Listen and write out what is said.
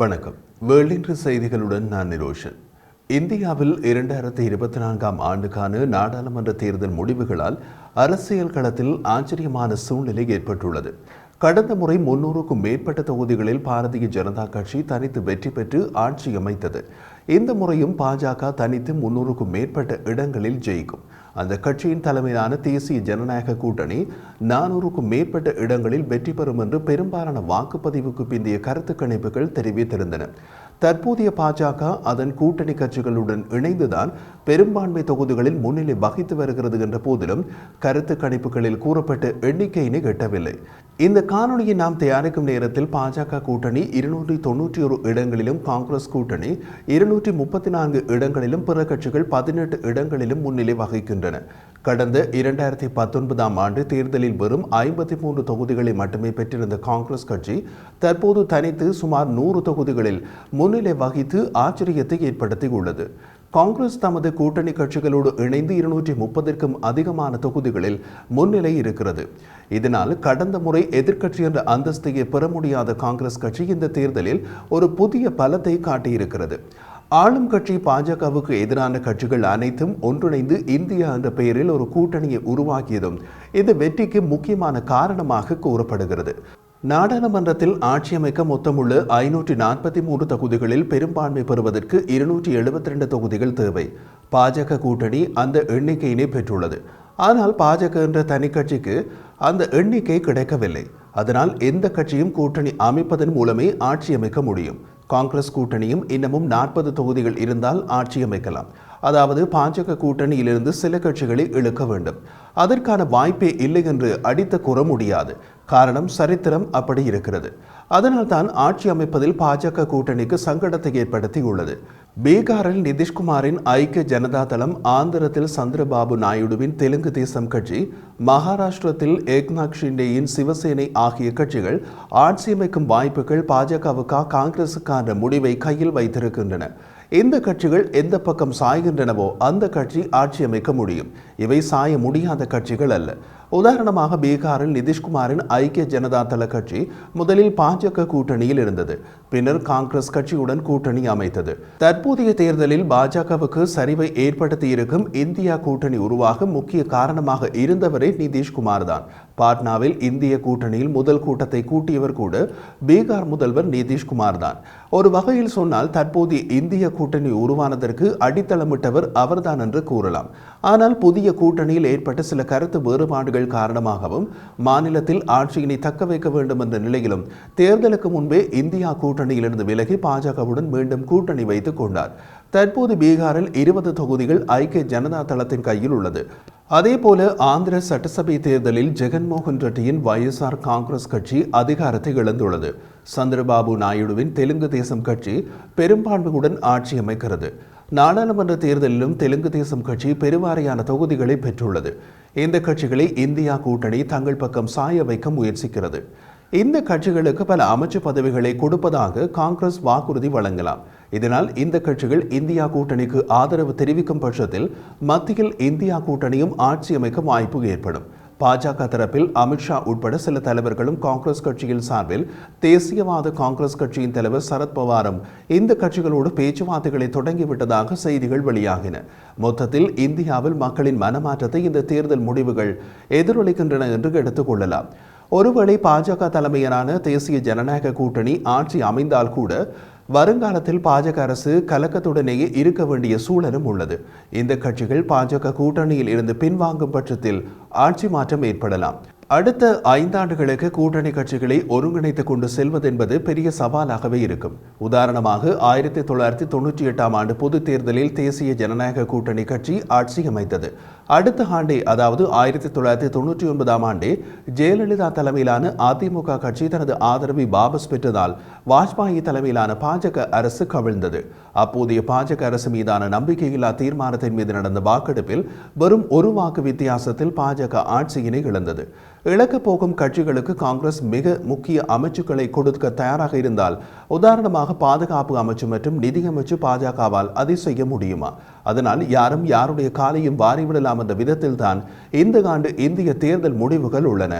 வணக்கம். வேர்ல்டின்று செய்திகளுடன் நான் நிரோஷன். இந்தியாவில் இரண்டாயிரத்தி இருபத்தி நான்காம் ஆண்டுக்கான நாடாளுமன்ற தேர்தல் முடிவுகளால் அரசியல் களத்தில் ஆச்சரியமான சூழ்நிலை ஏற்பட்டுள்ளது. கடந்த முறை முன்னூறுக்கும் மேற்பட்ட தொகுதிகளில் பாரதிய ஜனதா கட்சி தனித்து வெற்றி பெற்று ஆட்சி அமைத்தது. இந்த முறையும் பாஜக தனித்து முன்னூறுக்கும் மேற்பட்ட இடங்களில் ஜெயிக்கும். அந்த கட்சியின் தலைமையிலான தேசிய ஜனநாயக கூட்டணி நானூறுக்கும் மேற்பட்ட இடங்களில் வெற்றி பெறும் என்று பெரும்பாலான வாக்குப்பதிவுக்கு பிந்தைய கருத்து கணிப்புகள் தெரிவித்திருந்தன. தற்போதைய பாஜக அதன் கூட்டணி கட்சிகளுடன் இணைந்துதான் பெரும்பான்மை தொகுதிகளில் முன்னிலை வகித்து வருகிறது என்ற போதிலும் கருத்து கணிப்புகளில் கூறப்பட்ட எண்ணிக்கையினை எட்டவில்லை. இந்த காணொலியை நாம் தயாரிக்கும் நேரத்தில் பாஜக கூட்டணி இருநூற்றி தொன்னூற்றி ஒரு இடங்களிலும் காங்கிரஸ் கூட்டணி இருநூற்றி முப்பத்தி நான்கு இடங்களிலும் பிற கட்சிகள் பதினெட்டு இடங்களிலும் முன்னிலை வகிக்கின்றன. கடந்த இரண்டாயிரத்தி பத்தொன்பதாம் ஆண்டு தேர்தலில் வெறும் ஐம்பத்தி மூன்று தொகுதிகளை மட்டுமே பெற்றிருந்த காங்கிரஸ் கட்சி தற்போது தனித்து சுமார் நூறு தொகுதிகளில் முன்னிலை வகித்து ஆச்சரியத்தை ஏற்படுத்தியுள்ளது. காங்கிரஸ் தமது கூட்டணி கட்சிகளோடு இணைந்து இருநூற்றி முப்பதிற்கும் அதிகமான தொகுதிகளில் முன்னிலை இருக்கிறது. இதனால் கடந்த முறை எதிர்க்கட்சி என்ற அந்தஸ்தையை பெற முடியாத காங்கிரஸ் கட்சி இந்த தேர்தலில் ஒரு புதிய பலத்தை காட்டியிருக்கிறது. ஆளும் கட்சி பாஜகவுக்கு எதிரான கட்சிகள் அனைத்தும் ஒன்றிணைந்து இந்தியா என்ற பெயரில் ஒரு கூட்டணியை உருவாக்கியதும் இந்த வெற்றிக்கு முக்கியமான காரணமாக கூறப்படுகிறது. நாடாளுமன்றத்தில் ஆட்சி அமைக்க மொத்தமுள்ள ஐநூற்றி நாற்பத்தி மூன்று தொகுதிகளில் பெரும்பான்மை பெறுவதற்கு இருநூற்றி எழுபத்தி ரெண்டு தொகுதிகள் தேவை. பாஜக கூட்டணி அந்த எண்ணிக்கையினை பெற்றுள்ளது. ஆனால் பாஜக என்ற தனி கட்சிக்கு அந்த எண்ணிக்கை கிடைக்கவில்லை. அதனால் எந்த கட்சியும் கூட்டணி அமைப்பதன் மூலமே ஆட்சி அமைக்க முடியும். காங்கிரஸ் கூட்டணியும் இன்னமும் நாற்பது தொகுதிகள் இருந்தால் ஆட்சி அமைக்கலாம். அதாவது பாஜக கூட்டணியிலிருந்து சில கட்சிகளை இழுக்க வேண்டும். அதற்கான வாய்ப்பே இல்லை என்று அடித்து கூற முடியாது. காரணம் சரித்திரம் அப்படி இருக்கிறது. அதனால் தான் ஆட்சி அமைப்பதில் பாஜக கூட்டணிக்கு சங்கடத்தை ஏற்படுத்தியுள்ளது. பீகாரில் நிதிஷ்குமாரின் ஐக்கிய ஜனதா தளம் ஆந்திரத்தில் சந்திரபாபு நாயுடுவின் தெலுங்கு தேசம் கட்சி மகாராஷ்டிரத்தில் ஏக்நாத் ஷிண்டேயின் சிவசேனை ஆகிய கட்சிகள் ஆட்சி அமைக்கும் வாய்ப்புகள் பாஜகவுக்கா காங்கிரசுக்கான முடிவை கையில் வைத்திருக்கின்றன. எந்த கட்சிகள் எந்த பக்கம் சாய்கின்றனவோ அந்த கட்சி ஆட்சி அமைக்க முடியும். இவை சாய முடியாத கட்சிகள் அல்ல. உதாரணமாக பீகாரில் நிதிஷ்குமாரின் ஐக்கிய ஜனதா தள கட்சி முதலில் பாஜக கூட்டணியில் இருந்தது. பின்னர் காங்கிரஸ் கட்சியுடன் கூட்டணி அமைத்தது. தற்போதைய தேர்தலில் பாஜகவுக்கு சரிவை ஏற்படுத்தியிருக்கும் இந்தியா கூட்டணி உருவாக முக்கிய காரணமாக இருந்தவரே நிதிஷ்குமார் தான். பாட்னாவில் இந்திய கூட்டணியில் முதல் கூட்டத்தை கூட்டியவர் கூட பீகார் முதல்வர் நிதிஷ்குமார் தான். ஒரு வகையில் சொன்னால் தற்போதைய இந்திய கூட்டணி உருவானதற்கு அடித்தளமிட்டவர் அவர்தான் என்று கூறலாம். ஆனால் புதிய கூட்டணியில் ஏற்பட்ட சில கருத்து வேறுபாடுகள் காரணமாகவும் மாநிலத்தில் ஆட்சியினை தக்க வைக்க வேண்டும் என்ற நிலையிலும் தேர்தலுக்கு முன்பே இந்தியா கூட்டணியிலிருந்து விலகி பாஜகவுடன் மீண்டும் கூட்டணி வைத்துக் கொண்டார். தற்போது பீகாரில் இருபது தொகுதிகள் ஐக்கிய ஜனதா தளத்தின் கையில் உள்ளது. அதேபோல ஆந்திர சட்டசபை தேர்தலில் ஜெகன்மோகன் ரெட்டியின் வைஎஸ்ஆர் காங்கிரஸ் கட்சி அதிகாரத்தை இழந்துள்ளது. சந்திரபாபு நாயுடுவின் தெலுங்கு தேசம் கட்சி பெரும்பான்மையுடன் ஆட்சி அமைக்கிறது. நாடாளுமன்ற தேர்தலிலும் தெலுங்கு தேசம் கட்சி பெருவாரியான தொகுதிகளை பெற்றுள்ளது. இந்த கட்சிகளை இந்தியா கூட்டணி தங்கள் பக்கம் சாய வைக்க முயற்சிக்கிறது. இந்த கட்சிகளுக்கு பல அமைச்சு பதவிகளை கொடுப்பதாக காங்கிரஸ் வாக்குறுதி வழங்கலாம். இதனால் இந்த கட்சிகள் இந்தியா கூட்டணிக்கு ஆதரவு தெரிவிக்கும் பட்சத்தில் மத்தியில் இந்தியா கூட்டணியும் ஆட்சி அமைக்க வாய்ப்பு ஏற்படும். பாஜக தரப்பில் அமித்ஷா உட்பட சில தலைவர்களும் காங்கிரஸ் கட்சியின் சார்பில் தேசியவாத காங்கிரஸ் கட்சியின் தலைவர் சரத்பவாரும் இந்த கட்சிகளோடு பேச்சுவார்த்தைகளை தொடங்கிவிட்டதாக செய்திகள் வெளியாகின. மொத்தத்தில் இந்தியாவில் மக்களின் மனமாற்றத்தை இந்த தேர்தல் முடிவுகள் எதிரொலிக்கின்றன என்று எடுத்துக்கொள்ளலாம் ஒருவேளை பாஜக தலைமையிலான தேசிய ஜனநாயக கூட்டணி ஆட்சி அமைந்தால் கூட வருங்காலத்தில் பாஜக அரசு கலக்கத்துடனேயே இருக்க வேண்டிய சூழலும் உள்ளது. இந்த கட்சிகள் பாஜக கூட்டணியில் இருந்து பின்வாங்கும் பட்சத்தில் ஆட்சி மாற்றம் ஏற்படலாம். அடுத்த ஐந்தாண்டுகளுக்கு கூட்டணி கட்சிகளை ஒருங்கிணைத்துக் கொண்டு செல்வதென்பது பெரிய சவாலாகவே இருக்கும். உதாரணமாக ஆயிரத்தி தொள்ளாயிரத்தி தொண்ணூற்றி எட்டாம் ஆண்டு பொதுத் தேர்தலில் தேசிய ஜனநாயக கூட்டணி கட்சி ஆட்சி அமைத்தது. அடுத்த ஆண்டே அதாவது ஆயிரத்தி தொள்ளாயிரத்தி தொண்ணூற்றி ஒன்பதாம் ஆண்டே ஜெயலலிதா தலைமையிலான அதிமுக கட்சி தனது ஆதரவை வாபஸ் பெற்றதால் வாஜ்பாயி தலைமையிலான பாஜக அரசு கவிழ்ந்தது. அப்போதைய பாஜக அரசு மீதான நம்பிக்கையில்லா தீர்மானத்தின் மீது நடந்த வாக்கெடுப்பில் வெறும் ஒரு வாக்கு வித்தியாசத்தில் பாஜக ஆட்சியினை இழந்தது. இழக்கப் போகும் கட்சிகளுக்கு காங்கிரஸ் மிக முக்கிய அமைச்சுக்களை கொடுக்க தயாராக இருந்தால் உதாரணமாக பாதுகாப்பு அமைச்சு மற்றும் நிதியமைச்சு பாஜகவால் அதை செய்ய முடியுமா? அதனால் யாரும் யாருடைய காலையும் வாரிவிடலாம் என்ற விதத்தில்தான் இந்த ஆண்டு இந்திய தேர்தல் முடிவுகள் உள்ளன.